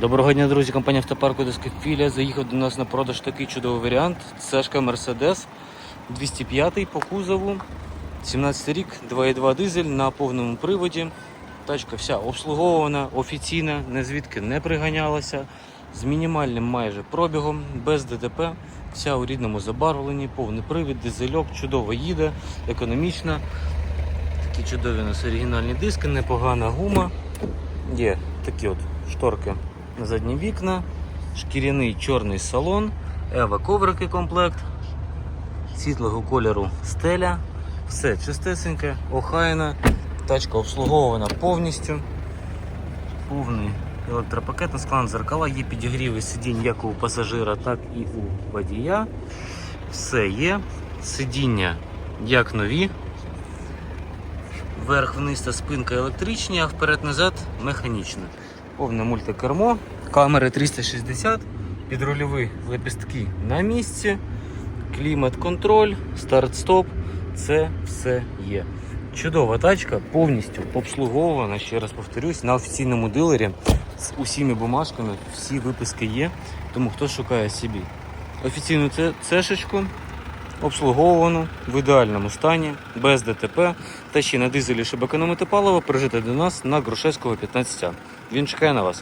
Доброго дня, друзі. Компанія автопарку Дескофілія заїхав до нас на продаж такий чудовий варіант. Цешка Mercedes 205 по кузову. 17 рік, 2,2 дизель на повному приводі. Тачка вся обслуговувана, офіційна, не звідки не приганялася. З мінімальним майже пробігом, без ДТП, вся у рідному забарвленні, повний привід, дизельок, чудово їде, економічна. Такі чудові у нас оригінальні диски, непогана гума. Є такі от шторки на задні вікна, шкіряний чорний салон, ева коврики комплект, світлого кольору стеля, все чистесеньке, охайна, тачка обслуговувана повністю, повний електропакет на склан зеркала, є підігріви сидінь як у пасажира, так і у водія. Все є. Сидіння як нові. Вверх-вниз та спинка електричні, а вперед-назад механічна. Повне мультикермо, камери 360, підрульові лепістки на місці, клімат-контроль, старт-стоп. Це все є. Чудова тачка, повністю обслуговувана, ще раз повторюсь, на офіційному дилері з усіми бумажками, всі виписки є. Тому хто шукає собі офіційну цешечку, обслуговувану в ідеальному стані, без ДТП та ще на дизелі, щоб економити паливо, приїжджайте до нас на Грушевського 15. Він чекає на вас.